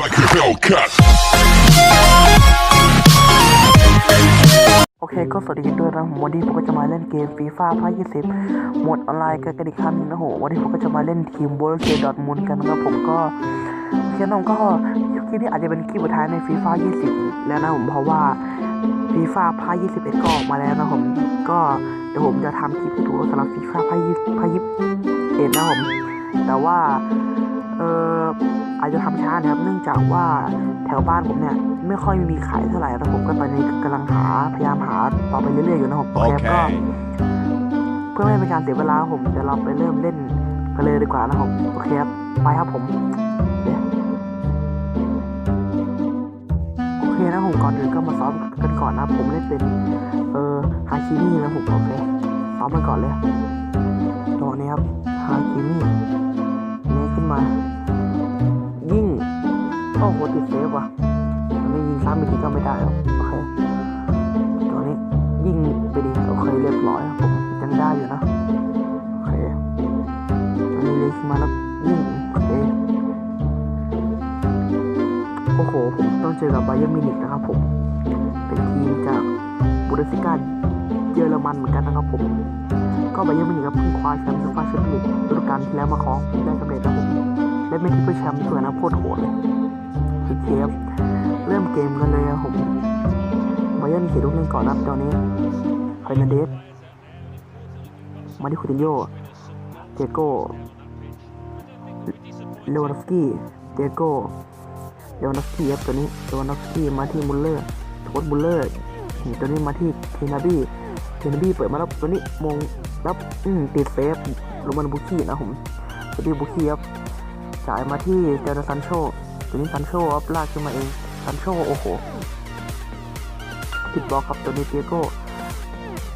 like a Hellcat. โอเคก็สวัสดีกันด้วยนะผมวันนี้ผมก็จะมาเล่นเกมฟีฟ่าภาค20หมดออนไลน์กันกันอีกครั้งหนึงนะโหวันนี้ผมก็จะมาเล่นทีมบอลเซดอทมุนกันนะครับผมก็โอเคน้องก็คลิปนี้อาจจะเป็นคลิปสุดท้ายในฟีฟ่า20 แล้วนะผมเพราะว่าฟีฟ่าภาค21 ก็ออกมาแล้วนะผมก็เดี๋ยวผมจะทำคลิปให้ดูสำหรับฟีฟ่าภาค20ภาค21นะผมแต่ว่าเออ อาจจะทำช้านะครับ เนื่องจากว่าแถวบ้านผมเนี่ยไม่ค่อยมีขายเท่าไหร่แล้วผมก็ตอนนี้กำลังหาพยายามหาต่อไปเรื่อยๆอยู่นะผมโอเคก็เพื่อไม่ให้เป็นการเสียเวลาผมเดี๋ยวเราไปเริ่มเล่นกันเลยดีกว่านะผมโอเคครับไปครับผมโอเคนะผมก่อนอื่นก็มาซ้อมกันก่อนนะผมเล่นเป็นเออฮาคิมี่นะผมโอเคซ้อมกันก่อนเลยตัวนี้ครับฮาคิมี่นี่ขึ้นมายิ่ง โอ้โหติดเซฟว่ะไม่ยิงซ้ำอีกทีก็ไม่ได้ครับโอเคตัวนี้ยิงไปดีโอเคเรียบร้อยครับผมยังได้อยู่นะโอเคตัวนี้เลยกมาแล้วยิงโอเคโอ้โหผมต้องเจอกับไบเยอร์มินิกนะครับผมเป็นทีมจากบูเดสิกาเยอรมันเหมือนกันนะครับผมก็ไบเยอร์มินิกก็เพิ่งคว้าแชมป์ซูเปอร์แชมเปี้ยนฤดูกาลที่แล้วมาครองได้สำเร็จนะครับผมและไม่ที่เพื่อแชมป์ตัวนะโคตรโหดเลย โอเคครับเริ่มเกมกันเลยครับผมบาเยนเขียนลูกเล่นก่อนครับตอนนี้เฮร์นันเดสมาที่คูตินโยเจโก้เลวานอฟสกี้เจโก้เลวานอฟสกี้ครับตัวนี้เลวานอฟสกี้มาที่มุลเลอร์โทสมุลเลอร์ตัวนี้มาที่เทนาบี้เทนาบี้เปิดมาแล้วตัวนี้มงรับอืมติดเซฟโรมันบุกี้นะผมตัวนี้บุกี้ครับจ่ายมาที่เจอร์ซันโช ตัวนี้ซันโชครับลากขึ้นมาเองซันโชโอ้โหติดบล็อกครับตัวนี้เตียโก้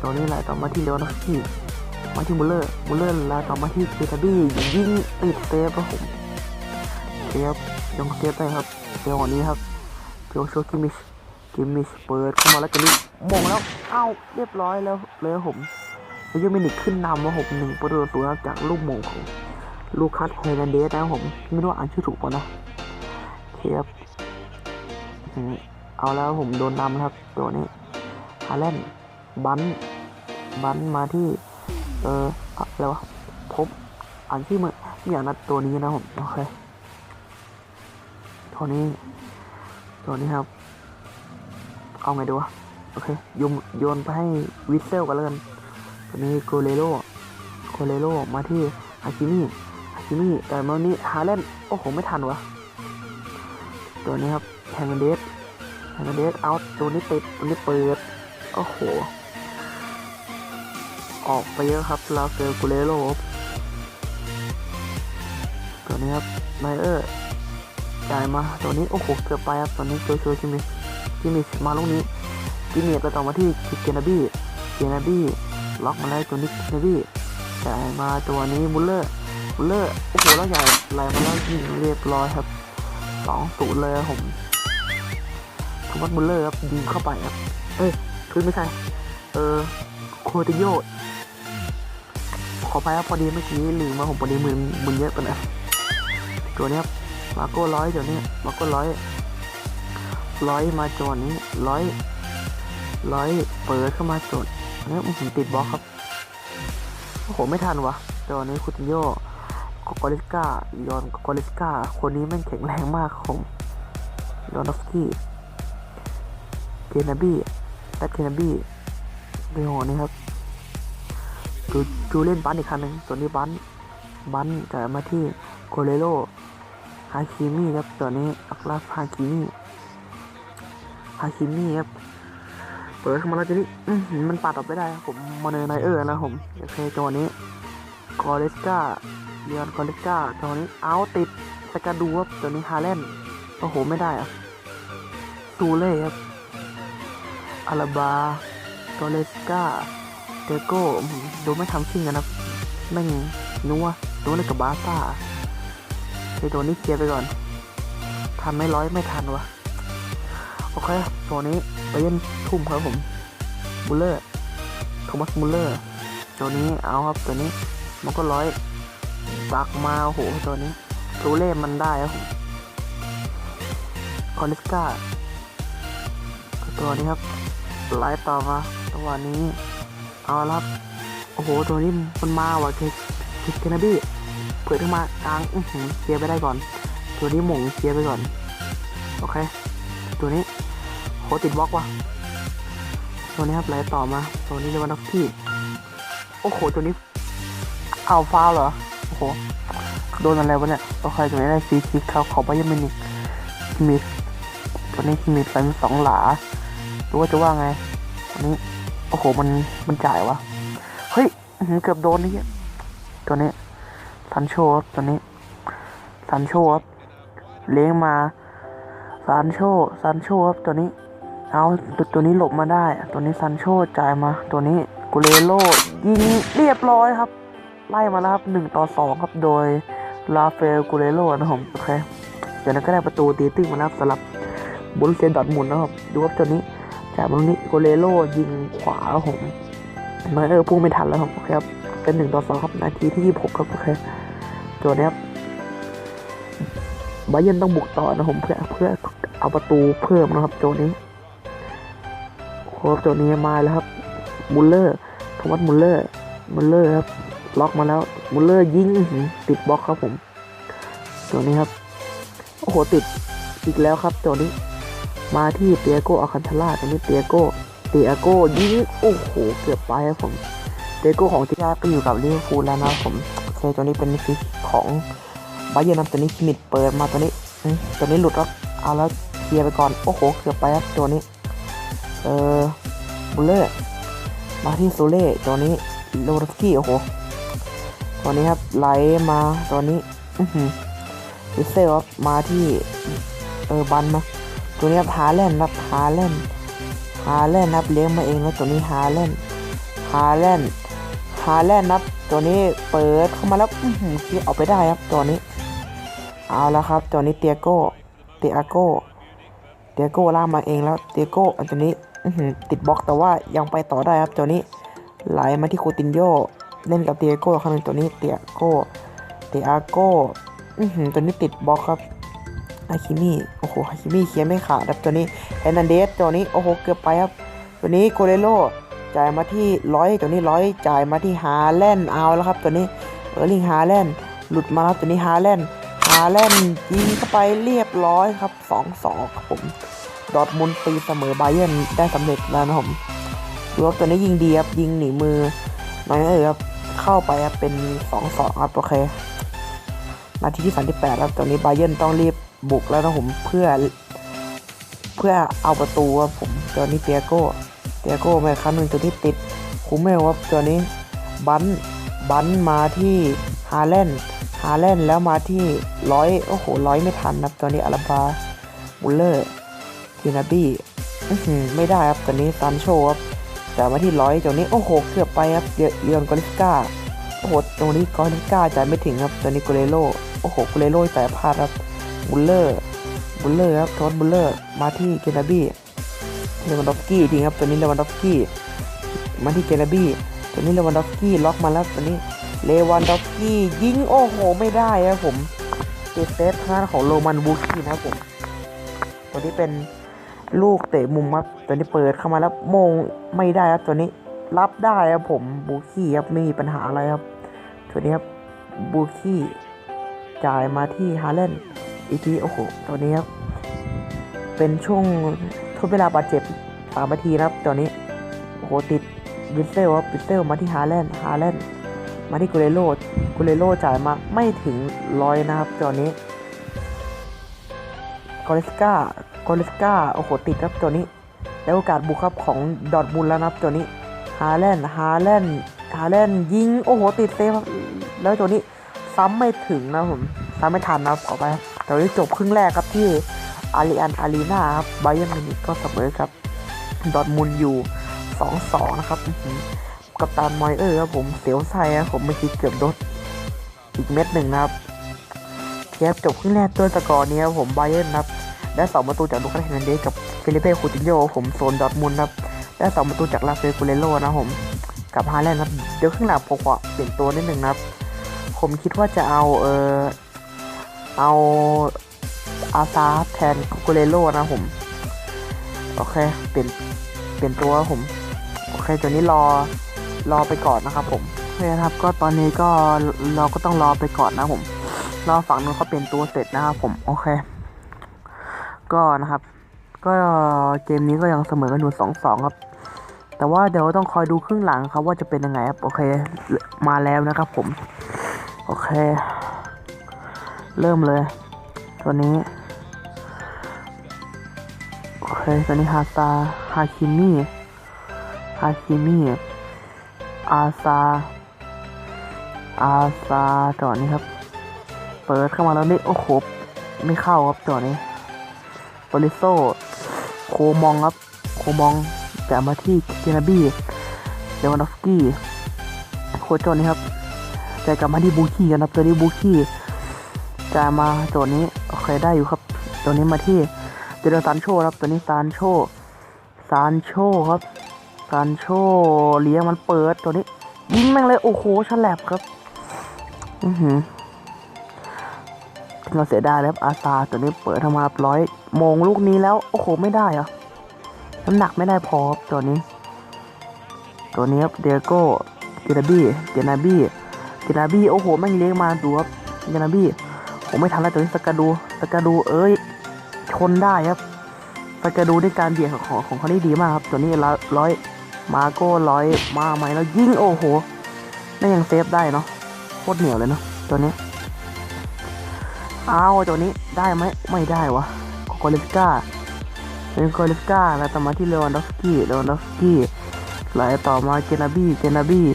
ตัวนี้ไหลต่อมาที่เลวนดอฟสกี้มาที่มุลเลอร์มุลเลอร์ไหลต่อมาที่เซตาบี้ยิงติดเซฟครับผมเซฟยังเซฟได้ครับเซฟวันนี้ครับโจโชกิมิชกิมิชเปิดเข้ามาแล้วตัวนี้มงแล้วเอ้าเรียบร้อยแล้วเลยผมยังมินิกขึ้นนำว่าหกหนึ่งประตูต่อศูนย์ครับจากลูกมงของลูคัสเฮร์นันเดสนะครับผม ไม่รู้ว่าอ่านชื่อถูกป่ะนะ เคครับอืมเอาแล้วผมโดนนำครับ ตัวนี้ฮาแลน์บันบันมาที่ เอออะไรวะพบอ่านชื่อมันอย่างนัดตัวนี้นะผมโอเคตัวนี้ตัวนี้ครับ เอาไงดีวะโอเคโยนโยนไปให้วิสเซลกันแล้วกันตัวนี้โกเลโรโกเลโรมาที่ฮาคิมิฮาคิมิแต่เมื่อนี้ฮาแลน์โอ้โหไม่ทันวะ ตัวนี้ครับแฮมเบเดสแฮมเดสเอาตัวนี้ติดตัวนี้เปิดโอ้โห ออกไปเยอะครับลาเซลกูเลโรบตัวนี้ครับไมเออร์จ่ายมาตัวนี้โอ้โหเกือบไปครับตัวนี้โจโชจิมิจิมิมาลูกนี้จิมิไปต่อมาที่เกนาบี้เกนาบี้ล็อกมาแล้วตัวนี้เกนาบี้จ่ายมาตัวนี้มุลเลอร์มุลเลอร์โอ้โหแล้วใหญ่ไหลมาแล้วยิงเรียบร้อยครับ สองศูนย์เลยครับผมทมัสมุลเลอร์ครับยิงเข้าไปครับ เอ้ยคือไม่ใช่ เออโคติโยขอไปครับพอดีเมื่อกี้ลืมมาผมพอดีมือมือเยอะไปน่อยตัวนี้ครับมาโก้ร้อยตัวนี้มาโก้ร้อยร้อยมาจวนนี้ร้อยร้อยเปิดเข้ามาจดอันนี้ผมติดบล็อกครับโอ้โหไม่ทันวะตัวนี้คูติโย กอลิสกายอนกอลิสกาคนนี้แม่งแข็งแรงมากครับผมยอนอฟสกี้เกนาบี้แบทเกนาบี้เดี๋ยวนี่ครับจูจูเล่นบันอีกครั้งหนึ่งตัวนี้บันบันจ่ายมาที่โคเลโรฮาคิมี่ครับตัวนี้อักลาฟฮาคิมี่ฮาคิมี่ครับเปิดเข้ามาแล้วตัวนี้อื้อหือมันปัดออกไปได้ครับผมมาเนอร์ไนเออร์นะผมโอเคตังหวะนี้กอเลสกา เลียนกอเลสกาตัวนี้เอาติดสกาดูครับตัวนี้ฮาแลนโอ้โห ไม่ได้อะซูเล่ครับอาราบาโตเลสกาเตโก้อื้อหือดูไม่ทำชิ่งกันนะแม่งนัวนัวในกับบาซ่าไอตัวนี้เคลียร์ไปก่อนทันไม่ร้อยไม่ทันวะโอเคตัวนี้ไปเล่นทุ่มครับผมมุลเลอร์โทมัสมุลเลอร์ตัวนี้เอาครับตัวนี้มันก็ร้อย บักมาโอ้โหตัวนี้รูเล่มันได้ครับผมกอลิสกาตัวนี้ครับไล่ต่อมาตัวนี้เอาละครับโอ้โหตัวนี้มันมาว่ะเคเคเคนาบี้เปิดขึ้นมากลางอื้อหือเคลียร์ไปได้ก่อน ตัวนี้หม่งเคลียร์ไปก่อนโอเค ตัวนี้โหติดบล็อกว่ะตัวนี้ครับไหลต่อมา ตัวนี้เลวันด็อกกี้โอ้โหตัวนี้เอาฟาวเหรอ หโดนอะไรวะเนี่ยโอเคตัวนี้ได้ฟรีคิกเขาขอไปยังมินิมีตัวนี้มีเป็นสองหลารู้ว่าจะว่าไงตัวนี้โอ้โหมันมันจ่ายวะเฮ้ยเกือบโดนนี่ตัวนี้ซันโชตัวนี้ซันโชครับเลี้ยงมาซันโชซันโชครับตัวนี้เอาตัวตัวนี้หลบมาได้ ตัวนี้ซันโชจ่ายมา ตัวนี้กุเลโลยิงเรียบร้อยครับ ไล่มาแล้วครับหนึ่งต่อสองครับโดยลาเฟลกุเลโลนะครับผมโอเคเดี๋ยวนั้นก็ได้ประตูตีตึ้งมาแล้วสำหรับบุรุเซนดอร์ทมุนนะครับดูครับตัวนี้จากตรงนี้กุเลโลยิงขวาครับผมมื่อเออพุ่งไม่ทันแล้วครับโอเคครับเป็นหนึ่งต่อสองครับนาทีที่ยี่สิบหกครับโอเคตัวนี้ครับบาเยร์นต้องบุกต่อนะครับผมเพื่อเพื่อเอาประตูเพิ่มนะครับโจนี้โอ้โจนี้มาแล้วครับมุลเลอร์ทมัสมุลเลอร์มุลเลอร์ครับ ล็อกมาแล้วมุลเลอร์ยิงติดบล็อกครับผมตัวนี้ครับ โอ้โหติดอีกแล้วครับตัวนี้ มาที่เตียโกอาคันทาร่าตัวนี้เตียโกเตียโกยิงโอ้โหเกือบไปครับผมเตียโกของที่ยาก็อยู่กับลิเวอร์พูลแล้วนะผมโอเคตัวนี้เป็นฟิกของบาเยอร์นครับตัวนี้คิมิดเปิดมาตัวนี้ตัวนี้หลุดครับเอาแล้วเคลียร์ไปก่อนโอ้โหเกือบไปครับตัวนี้เออบุลเลอร์มาที่โซเล่ตัวนี้โลรสกี้โอ้โห ตัวนี้ครับไหลมาตัวนี้อือหือวิเซลครับมาที่เออบันมาตัวนี้ครับฮาแลนครับฮาแลนฮาแลนครับเลี้ยงมาเองแล้วตัวนี้ฮาแลนฮาแลนฮาแลนครับตัวนี้เปิดเข้ามาแล้วอือหือคิดเอาไปได้ครับตัวนี้ เอาแล้วครับตัวนี้เตียโก้เตียโก้เตียโก้ล่ามาเองแล้วเตียโก้อันตัวนี้อือหือติดบล็อกแต่ว่ายังไปต่อได้ครับตัวนี้ไหลมาที่คูตินโย เล่นกับเตียโก้ครั้งนึงตัวนี้เตียโก้เตียโก้ตัวนี้ติดบล็อกครับฮาคิมี่โอ้โหฮาคิมี่เคลียร์ไม่ขาดครับตัวนี้เฮนันเดสตัวนี้โอ้โหเกือบไปครับตัวนี้โกเรโลจ่ายมาที่ร้อยตัวนี้ร้อยจ่ายมาที่ฮาแลนเอาแล้วครับ ตัวนี้เออร์ลิงฮาแลนหลุดมาครับตัวนี้ฮาแลนฮาแลนยิงเข้าไปเรียบร้อยครับสองสองครับผมดอทมุนตีเสมอไบเยนได้สำเร็จแล้วนะผมดูว่าตัวนี้ยิงดีครับยิงหนีมือ น้อยเออครับเข้าไปครับเป็นสองสองครับโอเคนาทีที่38ครับตอนนี้บาเยนต้องรีบบุกแล้วนะผมเพื่อ เพื่อเอาประตูครับผมตัวนี้เตียโก้เตียโก้มาครั้งหนึ่งตัวที่ติดคูเมลครับตัวนี้บันบันมาที่ฮาแลนฮาแลนแล้วมาที่ร้อยโอ้โหร้อยไม่ทันครับตัวนี้อาราบาบุลเลอร์ทีนาบี้ไม่ได้ครับตัวนี้ซันโชครับ แต่มาที่ร้อยตัวนี้โอ้โหเกือบไปครับเยเยือนกอลิสกาโอ้โหตรงนี้กอนิสกาจ่ายไม่ถึงครับตัวนี้กุเลโลโอ้โหกุเลโลจ่ายพลาดครับบุลเลอร์บุลเลอร์ครับโทษบุลเลอร์มาที่เกนาบี้เลวันดอฟกี้ทีครับตัวนี้เลวันดอฟกี้มาที่เกนาบี้ตัวนี้เลวันดอฟกี้ล็อกมาแล้วตัวนี้เลวันดอฟกี้ยิงโอ้โหไม่ได้ครับผมติดเซฟทางด้านของโรมันบูคีนะครับผมตัวนี้เป็น ลูกเตะมุมครับตัวนี้เปิดเข้ามาแล้วโมงไม่ได้ครับตัวนี้รับได้ครับผมบูคี้ครับไม่มีปัญหาอะไรครับตัวนี้ครับบูคี้จ่ายมาที่ฮาเลนอีกทีโอ้โหตัวนี้ครับเป็นช่วงทดเวลาบาดเจ็บสามนาทีครับตัวนี้โอ้โหติดวิสเซลครับวิสเซลมาที่ฮาเลนฮาเลนมาที่กุเลโรกุเลโรจ่ายมาไม่ถึงร้อยนะครับตัวนี้กอริสกา กอริสกาโอ้โหติดครับตัวนี้แล้วโอกาสบุกครับของดอร์ทมุนด์แล้วนะครับตัวนี้ฮาแลนด์ฮาแลนด์ฮาแลนด์ยิงโอ้โหติดเซฟครับแล้วตัวนี้ซ้ำไม่ถึงนะผมซ้ำไม่ทันนะครับขอไปครับตัวนี้จบครึ่งแรกครับที่อารีอันอารีนาครับไบเยอร์มินิก็เสมอครับดอทมุนด์อยู่2-2นะครับกับตานมอยเออร์ครับผมเสียวไส้ครับผมเมื่อกี้เกือบโดนอีกเม็ดหนึ่งนะครับเทียบจบครึ่งแรกด้วยสกอร์นี้ครับผมไบเยอร์นะครับ ได้สอประตูจากลูคัสเฮนันเดสกับฟิลิเป้คูตินโยผมโซนดอทมุนครับได้สอประตูจากลาเฟกูเลโลนะครับผมกับฮาแลนด์ครับเดี๋ยวข้างหลังผมขอเปลี่ยนตัวนิดนึงนะครับ ผมคิดว่าจะเอาเออเอาอาซาแทนโกเลโลนะผมโอเคเปลี่ยนเปลี่ยนตัวผมโอเคตัวนี้รอรอไปก่อนนะครับผมโอเคนะครับก็ตอนนี้ก็เราก็ต้องรอไปก่อนนะผมรอฝั่งนู้นเขาเปลี่ยนตัวเสร็จนะครับผมโอเค ก็นะครับ ก็เกมนี้ก็ยังเสมอกันอยู่สองสองครับ แต่ว่าเดี๋ยวต้องคอยดูครึ่งหลังครับว่าจะเป็นยังไงครับ โอเค มาแล้วนะครับผม โอเค เริ่มเลย ตัวนี้ โอเค ตัวนี้ฮาซาฮาคิมิฮาคิมิอาซา อาซาจอดนี้ครับ เปิดเข้ามาแล้วนี่ โอ้โห ไม่เข้าครับจอดนี้ บริโซโคมองครับ โคมองแต่มาที่เจนาบี้เลวานอฟสกี้โคจรนี้ครับจะกลับมาที่บูคีกันครับตัวนี้บูคีจะมาตัวนี้โอเคได้อยู่ครับตัวนี้มาที่เจเดซานโชครับตัวนี้ซานโชซานโชครับซานโชเลี้ยงมันเปิดตัวนี้ยิงแม่งเลยโอ้โหฉลับครับ อือหือ เราเสียดายแล้วอาซาตัวนี้เปิดทำมาร้อยโมงลูกนี้แล้ว โอ้โห ไม่ได้อะน้ำหนักไม่ได้พอตัวนี้ ตัวนี้ครับเดโก้เจนาบี้เจนาบี้เจนาบี้โอ้โหแม่งเลี้ยงมาดูครับเจนาบี้ผมไม่ทันแล้วตัวนี้สกาดูสกาดูเอ้ยชนได้ครับสกาดูด้วยการเบียดของของของเขานี่ดีมากครับ ตัวนี้ร้อยมาโก้ร้อยมาไหมแล้วยิงโอ้โหนั่นยังเซฟได้เนาะโคตรเหนียวเลยเนาะตัวนี้ เอาตัวนี้ได้ไหมไม่ได้วะโคลิสกาเป็นโคลิสกาแล้วต่อมาที่เลวันดอฟสกี้เลวันดอฟสกี้ไหลต่อมาเจนาบี้เจนาบี้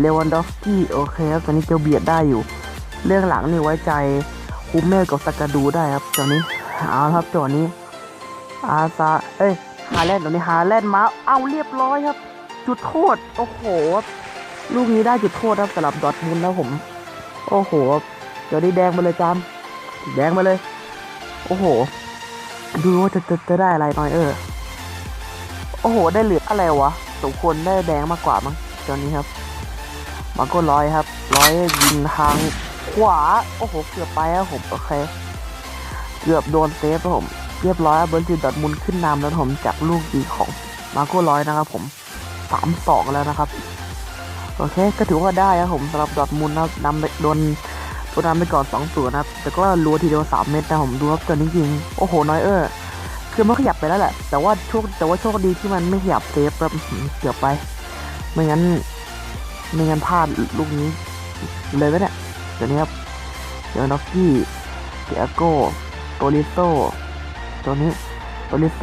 เลวันดอฟสกี้โอเคครับตอนนี้เจ้าเบียดได้อยู่ เรื่องหลังนี่ไว้ใจคูเมลกับสกาดูได้ครับตอนนี้เอาครับตัวนี้ อาซาเอ้ยฮาแลนด์ตอนนี้ฮาแลนด์มาเอาเรียบร้อยครับ จุดโทษโอ้โหลูกนี้ได้จุดโทษครับสำหรับดอทมุนแล้วผม โอ้โหเดี๋ยวนี้แดงมาเลยจาม แดงมาเลย โอ้โห ดูว่าจะจะจะได้อะไรหน่อยเออ โอ้โห ได้เหลืออะไรวะสมควรได้แดงมากกว่ามั้งตอนนี้ครับมาก็ร้อยครับ ร้อยยิงทางขวา โอ้โห เกือบไปครับผม โอเค เกือบโดนเซฟครับผม เรียบร้อยเบอร์ซิลดอร์ทมุนขึ้นนำแล้วผมจากลูกดีของมาโก้ร้อยนะครับผมสามสองแล้วนะครับ โอเค ก็ถือว่าได้ครับผมสำหรับดอร์ทมุนนะนำโดน โดนนำไปก่อนสองศูนนะครับ แต่ก็รัวทีเดียวสามเม็ดนะผมดูครับตอนนี้ยิง โอ้โหน้อยเออคือมันขยับไปแล้วแหละ แต่ว่าโชคแต่ว่าโชคดีที่มันไม่ขยับเซฟแบบเกือบไป ไม่งั้น ไม่งั้นพลาดลูกนี้ เลยไหมเนี่ยเดี๋ยวนี้ครับเดี๋ยวน็อกกี้เดียโก้โตลิโซตัวนี้โตลิโซ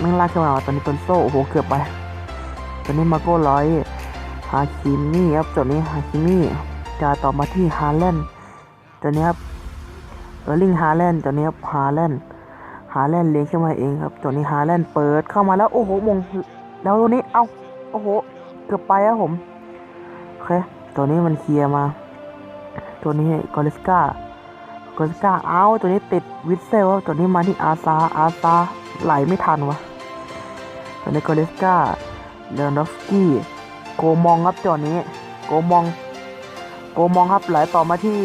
แม่ลากขึ้นมาตอนนี้โตลิโซโอ้โหเกือบไปตัวนี้มาโก้ร้อยฮาคิมี่ครับตัวนี้ฮาคิมี่จะต่อมาที่ฮาแลนด์ ตัวนี้ครับเออร์ลิงฮาแลนด์ตัวนี้ครับฮาแลนด์ฮาแลนด์เลี้ยงขึ้นมาเองครับตัวนี้ฮาแลนด์เปิดเข้ามาแล้วโอ้โหมงแล้วตัวนี้เอาโอ้โหเกือบไปครับผมโอเคตัวนี้มันเคลียร์มา ตัวนี้กอริสกากอริสกาเอาตัวนี้ติดวิสเซลตัวนี้มาที่อาซาอาซาไหลไม่ทันวะตัวนี้กอริสกาเลอนดอฟสกี้โกมองครับตัวนี้ โกมอง โกมองครับไหลต่อมาที่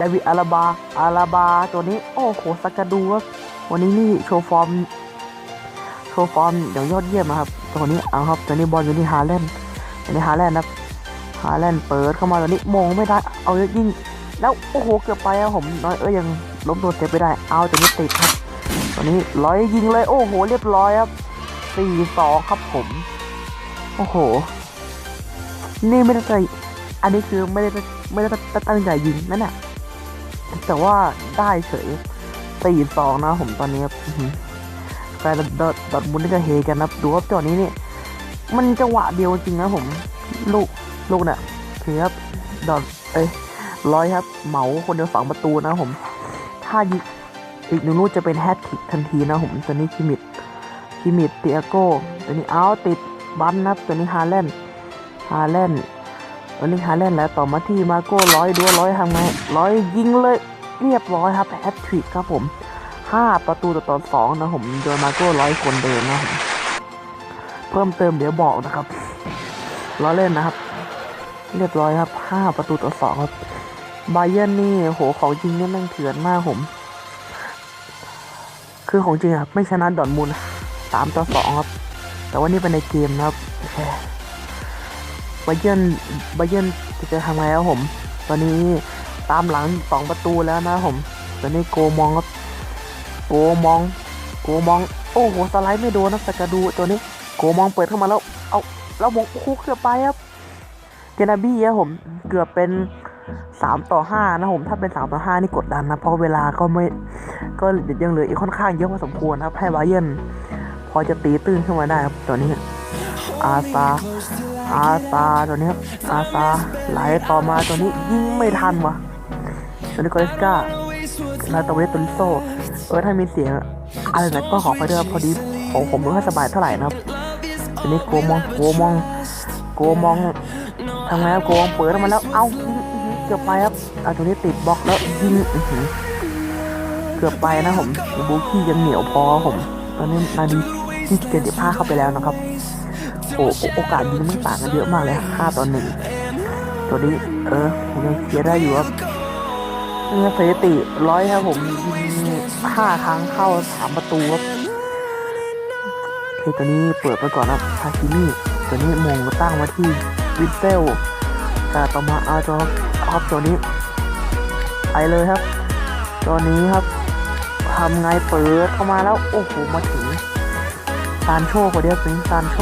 ดวิดอาราบาอาราบาตัวนี้โอ้โหสักาดูครับวันนี้นี่โชว์ฟอร์มโชว์ฟอร์มอย่างยอดเยี่ยมนะครับตัวนี้เอาครับตัวนี้บอลอยู่ที่ฮาแลนด์ตัวนี้ฮาแลนด์นะฮาแลนด์เปิดเข้ามาตัวนี้มองไม่ได้เอาเยอะยิงแล้วโอ้โหเกือบไปครับผมน้อยเอ้ยยังล้มตัวเซฟไม่ได้ เอาตัวนี้ติดครับตัวนี้ร้อยยิงเลยโอ้โหเรียบร้อยครับสี่สองครับผมโอ้โห นี่ไม่ได้ใจอันนี้คือไม่ได้ไม่ได้ตั้งใจยิงนั่นแหละ แต่ว่าได้เฉยสี่สองนะผมตอนนี้ครับแฟนดอดดอดมุนนี่ก็เฮกันนะดูครับจอนี้นี่มันจังหวะเดียวจริงนะผม ลูกลูกเนี่ยคือครับดอดเอ้ยร้อยครับ เหมาคนเดียวสองประตูนะผม ถ้ายิงอีกหนึ่งลูกจะเป็นแฮตทริกทันทีนะผมตัวนี้คิมิดคิมิดเตียโก้ตัวนี้เอาติดบันนะตัวนี้ฮาแลนฮาแลน วนี้ฮาแลนแล้วต่อมาที่มาโก้ร้อยดูว่าร้อยทำไงร้อยยิงเลยเรียบร้อยครับแฮตทริกครับผมห้าประตูต่อตอนสองนะผมโดยมาโก้ร้อยคนเดิมนะผมเพิ่มเติมเดี๋ยวบอกนะครับล้อเล่นนะครับ เรียบร้อยครับห้าประตูต่อสองครับบาเยนนี่โหของจริงนี่แม่งเถื่อนมากผม คือของจริงอะไม่ชนะดอร์ทมุนด์สามต่อสองครับ แต่ว่านี่เป็นในเกมนะครับ บเยิร์นบเยิร์นจะทำไงครับผม ตอนนี้ตามหลังสองประตูแล้วนะผม ตอนนี้โกมองครับ โกมอง โกมอง โอ้โหสไลด์ไม่โดนนะแต่กระดูตัวนี้ โกมองเปิดเข้ามาแล้ว เอาแล้วมองโอ้โหเกือบไปครับ เจนาบี้ครับผม เกือบเป็นสามต่อห้านะผมถ้าเป็นสามต่อห้านี่กดดันนะเพราะเวลาก็ไม่ก็ยังเหลืออีกค่อนข้างเยอะพอสมควรนะครับให้บาเยิร์นพอจะตีตื้นขึ้นมาได้ครับตัวนี้อาซา อาซาตัวนี้ครับอาซาไหลต่อมาตัวนี้ยิงไม่ทันวะตัวนี้กอริสกานาตเวสตุลโซเออถ้ามีเสียงอะไรนะก็ขอไปด้วยครับพอดีของผมไม่ค่อยสบายเท่าไหร่นะครับทีนี้โกมองโกมองโกมองทำไงครับโกมองเปิดมาแล้ว เอ้าเกือบไปครับเอาตัวนี้ติดบล็อกแล้วยิงเกือบไปนะผมบูคี้ยังเหนียวพอผม ตอนนี้นาดีที่เจ็ดสิบห้าเข้าไปแล้วนะครับ โอ้โอโอกาสยิงมันต่างกันเยอะมากเลยห้าต่อหนึ่งตัวนี้เออผมยังเคลียร์ได้อยู่ครับนี่สถิติร้อยครับผมยิงห้าครั้งเข้าสามประตูครับเคตัวนี้เปิดไปก่อนครับฮาคิมิตัวนี้มงตั้งมาที่วินเซลแต่ต่อมาอาจอครับตัวนี้ไปเลยครับ ตัวนี้ครับทำไงเปิดเข้ามาแล้ว โอ้โหมาถึงซานโชคนเดียวถึงซานโช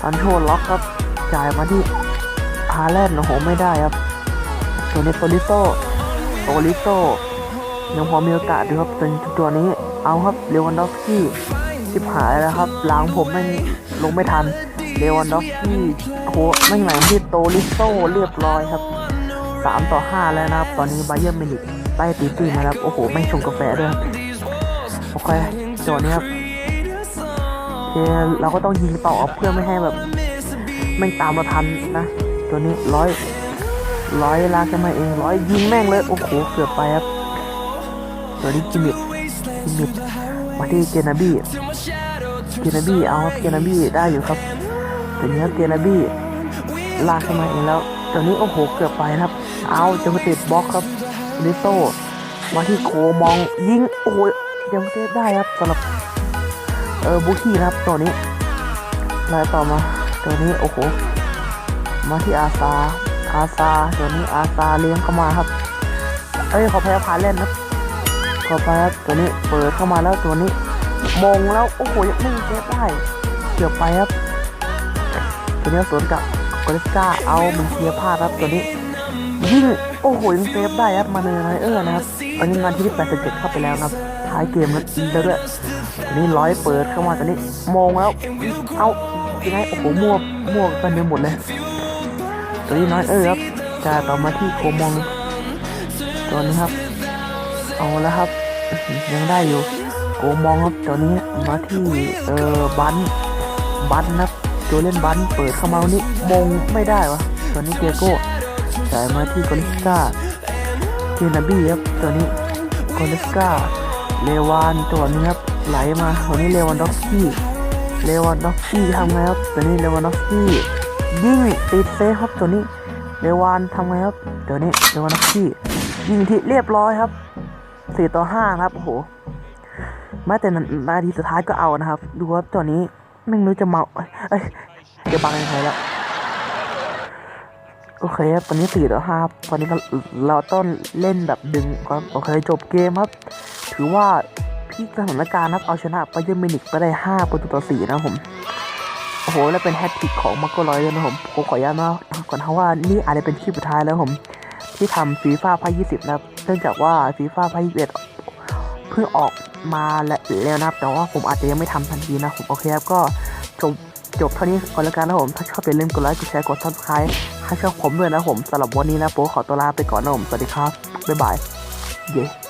ซานโชล็อกครับ จ่ายมาที่ฮาแลนด์โอ้โหไม่ได้ครับตัวนี้โตลิโซโตลิโซยังพอมีโอกาสดูครับเป็นตัวนี้เอาครับเลวันดอฟสกี้ชิบหายแล้วครับหลังผมไม่ลงไม่ทันเลวันดอฟสกี้โอ้โหไม่ไหลที่โตลิโซเรียบร้อยครับสามต่อห้าแล้วนะครับ ตอนนี้ไบเยอร์มินิกไล่ตีตีมาแล้วโอ้โหไม่ชงกาแฟด้วยโอเคตัวนี้ครับ เคเราก็ต้องยิงต่อเพื่อไม่ให้แบบแม่งตามมาทันนะ ตัวนี้ร้อยร้อยลากกันมาเองร้อยยิงแม่งเลยโอ้โหเกือบไปครับ ตัวนี้กิมิดกิมิดมาที่เจนาบี้เจนาบี้เอาเจนาบี้ได้อยู่ครับตัวนี้เจนาบี้ลากเข้ามาเองแล้วตอนนี้โอ้โหเกือบไปครับ เอาจะมาติดบล็อกครับลิโซมาที่โคมองยิงโอ้ยยังเซฟได้ครับสำหรับ เออบุคีนะครับตัวนี้ลายต่อมาตัวนี้โอ้โหมาที่อาซาอาซาตัวนี้อาซาเลี้ยงเข้ามาครับ เอ้ยขอแพ้พาเล่นครับขอไปครับตัวนี้เปิดเข้ามาแล้วตัวนี้มงแล้วโอ้โหยังไม่เซฟได้เกือบไปครับตัวนี้สวนกับกอริสกาเอามันเคลียร์พลาดครับตัวนี้ยิ่งโอ้โหยังเซฟได้ครับมาเนอร์ไรเออร์นะครับตอนนี้งานที่ 87 เข้าไปแล้วครับท้ายเกมแล้วอีกแล้วด้วย นี้ร้อยเปิดเข้ามาตัวนี้มองแล้วเอายังไงโอ้โหมั่วมั่วกันไปหมดเลยตัวนี้น้อยเออครับจะต่อมาที่โคมองตัวนี้ครับ เอาแล้วครับ ยังได้อยู่โกมองครับตัวนี้มาที่เออบันบันนะตัวเล่นบันเปิดเข้ามาวันนี้มงไม่ได้วะตัวนี้เกโก้จ่ายมาที่กอลิสกาเทนาบี้ครับตัวนี้กอลิสกาเลวานตัวนี้ครับ ไหลมาวันนี้เลวานด็อกกี้เลวานด็อกกี้ทำไงครับตัวนี้เลวานด็อกกี้ยิงติดเซฟครับตัวนี้เลวานทำไงครับตัวนี้เลวานด็อกกี้ยิงที่เรียบร้อยครับสี่ต่อห้าครับโอ้โหแม้แต่นาทีสุดท้ายก็เอานะครับ ดูครับตัวนี้ไม่รู้จะเมาเอ้ยจะบังยังไงแล้วโอเคครับตอนนี้สี่ต่อห้าตอนนี้เราต้องเล่นแบบดึงก่อนโอเคจบเกมครับ ถือว่า พี่สถานการณ์นะครับเอาชนะไปเยอร์มินิกไปได้ห้าประตูต่อสี่นะครับผม โอ้โห แล้วเป็นแฮตทริกของมาร์โกลอยด้วยนะผมผมขออนุญาตนะก่อนเพราะว่านี่อาจจะเป็นคลิปสุดท้ายแล้วผม ที่ทำฟีฟ่าพั20 นะครับ เนื่องจากว่าฟีฟ่าพั21 เพิ่งออกมาแล้วนะครับ แต่ว่าผมอาจจะยังไม่ทำทันทีนะผม โอเคครับ ก็จบจบเท่านี้ก่อนแล้วกันนะผม ถ้าชอบอย่าลืมกดไลค์ กดแชร์ กด subscribe ให้ช่องผมด้วยนะผมสำหรับวันนี้นะโป๊ขอตัวลาไปก่อนนะผม สวัสดีครับ บ๊ายบาย เย้